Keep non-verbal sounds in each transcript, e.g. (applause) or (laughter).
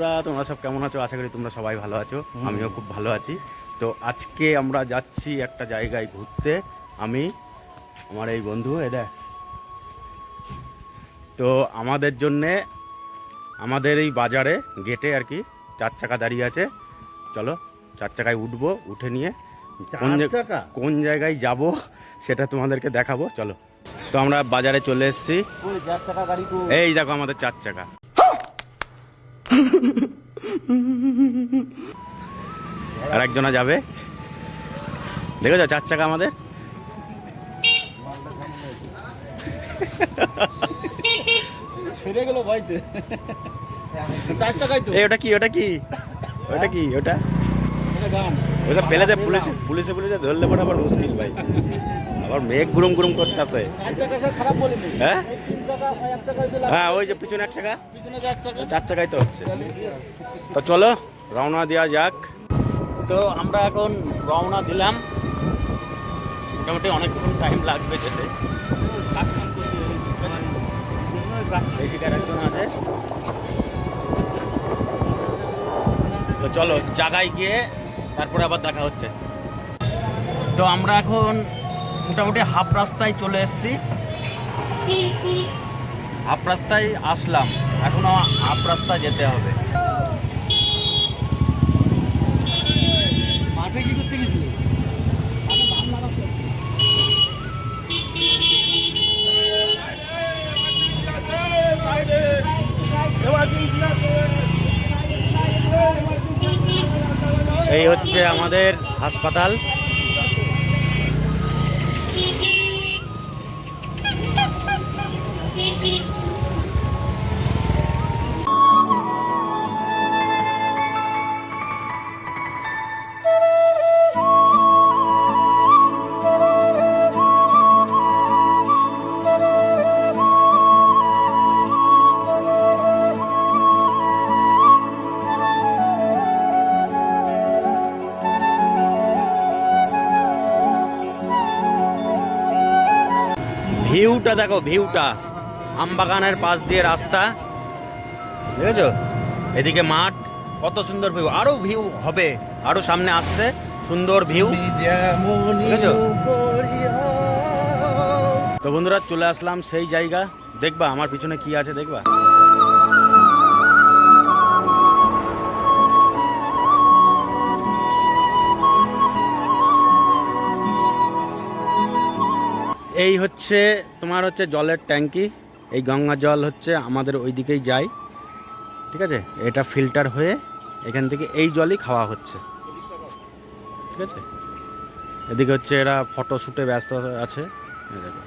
বন্ধুরা তোমরা সব কেমন আছো? আশা করি তোমরা সবাই ভালো আছো। আমিও খুব ভালো আছি। তো আজকে আমরা যাচ্ছি একটা জায়গায় ঘুরতে। আমি আমার এই বন্ধু এদের তো আমাদের জন্যে আমাদের এই বাজারে গেটে আর কি চার চাকা দাঁড়িয়ে আছে। চলো চার চাকায় উঠবো উঠে নিয়ে কোন কোন জায়গায় যাব সেটা তোমাদেরকে দেখাবো চলো। তো আমরা বাজারে চলে এসেছি। চার চাকা এই দেখো আমাদের চার চাকা। (laughs) আর একজনা যাবে? দেখেছ চার চাকা আমাদের? সেরে গেল ভাইতে চার চাকাই তো। ওটা কি ওটা কি? ওটা কি ওটা? এটা গান। ফেলে দে পুলিশে পুলিশে পুলিশে ধরলে পরে আবার মুশকিল ভাই। আবার মেঘ গুরুম গুরুম করতেছে। হ্যাঁ? হ্যাঁ ওই যে পিছনে এক টাকা চার চাকা। চার চাকাই তো হচ্ছে। তো চলো রওনা দেওয়া যাক। তো আমরা এখন রওনা দিলাম। মোটামুটি অনেকক্ষণ টাইম লাগবে যেতে। আছে। তো চলো জায়গায় গিয়ে তারপরে আবার দেখা হচ্ছে। তো আমরা এখন মোটামুটি হাফ রাস্তায় চলে এসেছি। হাফ রাস্তায় আসলাম। এখনও হাফ রাস্তা যেতে হবে। মাঠে কি করতে গেছিলি? এই হচ্ছে আমাদের হাসপাতাল। ভিউটা দেখো, ভিউটা। আমবাগানের পাশ দিয়ে রাস্তা। দেখেছ? এদিকে মাঠ, কত সুন্দর ভিউ। আরও ভিউ হবে, আরও সামনে আসছে, সুন্দর ভিউ? তো বন্ধুরা, চলে আসলাম সেই জায়গা। দেখবা, আমার পিছনে কি আছে দেখবা? এই হচ্ছে তোমার হচ্ছে জলের ট্যাঙ্কি। এই গঙ্গা জল হচ্ছে আমাদের ওই দিকেই যায়। ঠিক আছে? এটা ফিল্টার হয়ে এখান থেকে এই জলই খাওয়া হচ্ছে। ঠিক আছে? এদিকে হচ্ছে এরা ফটোশ্যুটে ব্যস্ত আছে। দেখো।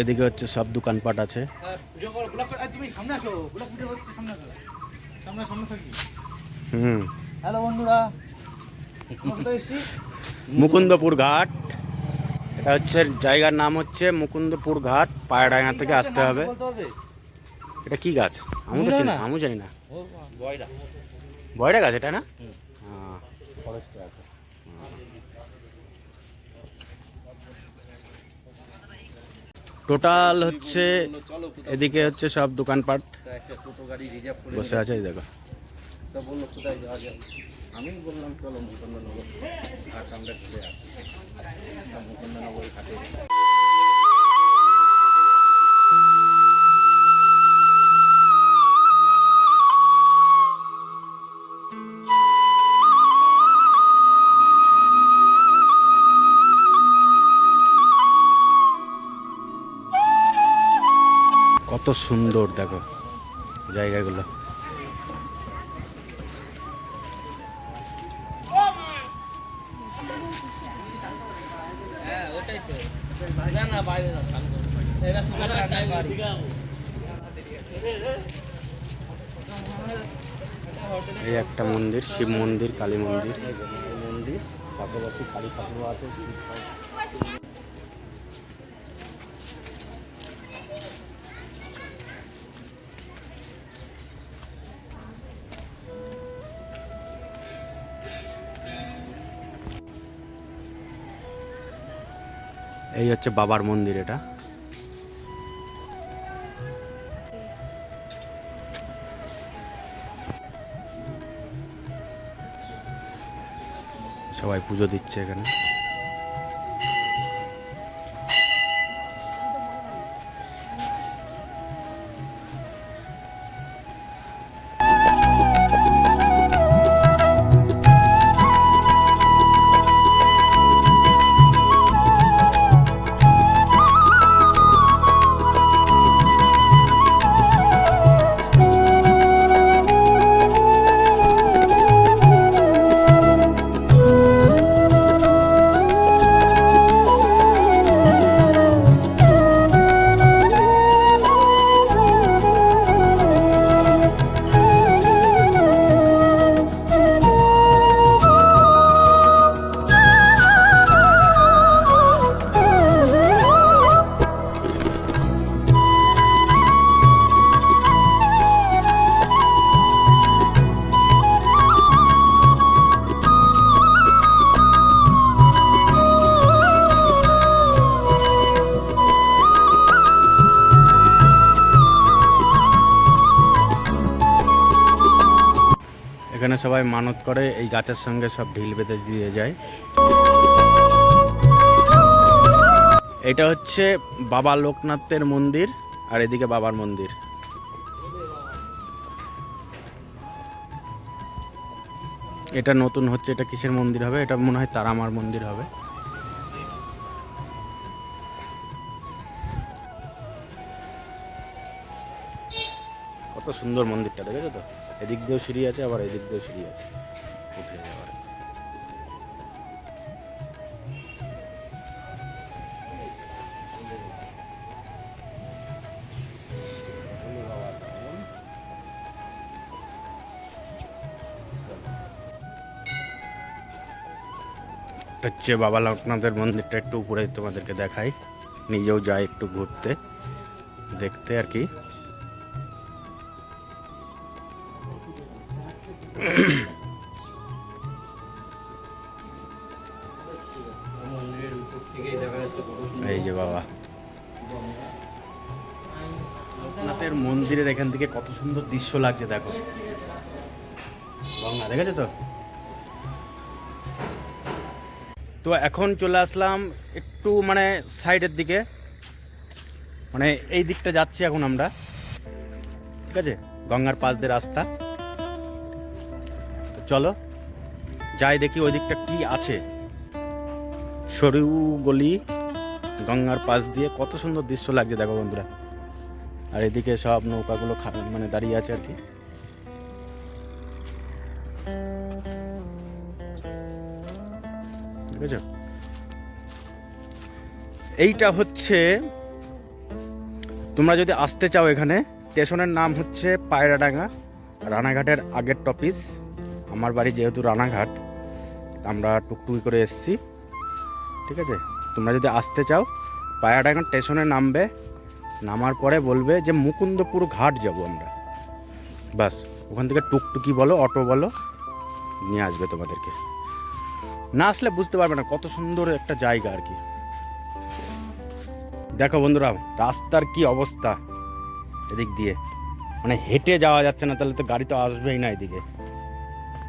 এদিকে হচ্ছে সব দোকানপাট আছে। থাকি। হুম। হ্যালো বন্ধুরা। মুকুন্দপুর ঘাট। এটা হচ্ছে জায়গার নাম হচ্ছে মুকুন্দপুর ঘাট পায়রাডাঙ্গা থেকে আসতে হবে। এটা কি গাছ? আমি তো চিনি না? আমি জানি না। বয়রা। গাছ এটা না। হ্যাঁ। টোটাল হচ্ছে এদিকে হচ্ছে সব দোকানপাট। বসে আছে দেখো। তা বলল কোথায় যাওয়া যায়? আমি বললাম চলো মুকুন্দনগর ঘাট আমরা ঘুরে আসি। মুকুন্দনগর ঘাটে কত সুন্দর দেখো জায়গাগুলো। এই একটা মন্দির শিব মন্দির কালী মন্দির। মন্দির পাশাপাশি কালী ঠাকুর আছে এই হচ্ছে বাবার মন্দির এটা। সবাই পুজো দিচ্ছে এখানে। এখানে সবাই মানত করে, এই গাছের সঙ্গে সব ঢিল বেঁধে দিয়ে যায়। এটা হচ্ছে বাবা লোকনাথের মন্দির আর এদিকে বাবার মন্দির। এটা নতুন হচ্ছে, এটা কিসের মন্দির হবে? এটা মনে হয় তারামার মন্দির হবে। কত সুন্দর মন্দিরটা, দেখেছ তো? এদিক দিয়েও সিঁড়ি আছে, আবার এদিক দিয়েও সিঁড়ি আছে। উঠে যাওয়ার হচ্ছে বাবা লোকনাথের মন্দিরটা একটু উপরে তোমাদেরকে দেখাই। নিজেও যাই একটু ঘুরতে, দেখতে আর কি। এই যে বাবা। মন্দিরের এখান থেকে কত সুন্দর দৃশ্য লাগছে, দেখো। গঙ্গা, দেখেছ তো? তো এখন চলে আসলাম একটু মানে সাইডের দিকে। মানে এই দিকটা যাচ্ছি এখন আমরা। ঠিক আছে? গঙ্গার পাশ দিয়ে রাস্তা। চলো, যাই দেখি ওই দিকটা কি আছে। সরু গলি, গঙ্গার পাশ দিয়ে কত সুন্দর দৃশ্য লাগছে, দেখো বন্ধুরা। আর এদিকে সব নৌকাগুলো মানে দাঁড়িয়ে আছে আর কি। এইটা হচ্ছে, তোমরা যদি আসতে চাও এখানে, স্টেশনের নাম হচ্ছে পায়রাডাঙ্গা, রানাঘাটের আগের টপিস। আমার বাড়ি যেহেতু রানাঘাট আমরা টুকটুকি করে এসেছি। ঠিক আছে? তোমরা যদি আসতে চাও পায়রাডাঙ্গা স্টেশনে নামবে, নামার পরে বলবে যে মুকুন্দপুর ঘাট যাব আমরা। বাস ওখান থেকে টুকটুকি বলো, অটো বলো, নিয়ে আসবে তোমাদেরকে। না আসলে বুঝতে পারবে না, কত সুন্দর একটা জায়গা আর কি। দেখো বন্ধুরা, রাস্তার কি অবস্থা এদিক দিয়ে। মানে হেঁটে যাওয়া যাচ্ছে না, তাহলে তো গাড়ি তো আসবেই না এদিকে।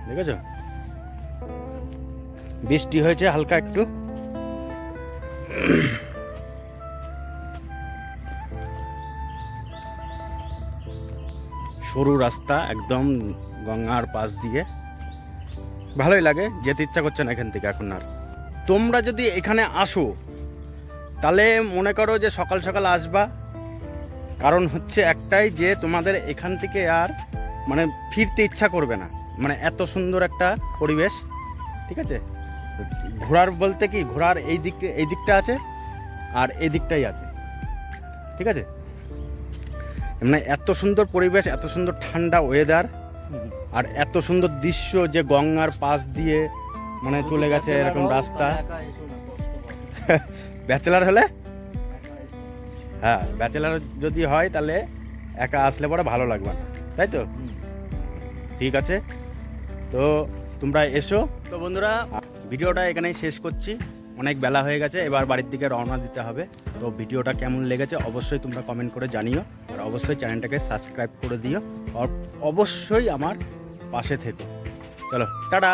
দেখেছ? বৃষ্টি হয়েছে হালকা একটু। সরু রাস্তা একদম গঙ্গার পাশ দিয়ে। ভালোই লাগে, যেতে ইচ্ছা করছে না এখান থেকে এখন আর। তোমরা যদি এখানে আসো, তাহলে মনে করো যে সকাল সকাল আসবা। কারণ হচ্ছে একটাই যে তোমাদের এখান থেকে আর মানে ফিরতে ইচ্ছা করবে না। মানে এত সুন্দর একটা পরিবেশ, ঠিক আছে? ঘোরার বলতে কি, ঘোরার এই দিক, এই দিকটা আছে আর এই দিকটাই আছে, ঠিক আছে? মানে এত সুন্দর পরিবেশ, এত সুন্দর ঠান্ডা ওয়েদার আর এত সুন্দর দৃশ্য যে গঙ্গার পাশ দিয়ে মানে চলে গেছে এরকম রাস্তা। (laughs) ব্যাচেলার হলে? হ্যাঁ ব্যাচেলার যদি হয় তাহলে একা আসলে পরে ভালো লাগবে না, তাই তো? ঠিক আছে? তো তোমরা এসো। তো বন্ধুরা, ভিডিওটা এখানেই শেষ করছি। অনেক বেলা হয়ে গেছে, এবার বাড়ির দিকে রওনা দিতে হবে। তো ভিডিওটা কেমন লেগেছে অবশ্যই তোমরা কমেন্ট করে জানিও। আর অবশ্যই চ্যানেলটাকে সাবস্ক্রাইব করে দিও। আর অবশ্যই আমার পাশে থেকো। চলো, টাটা!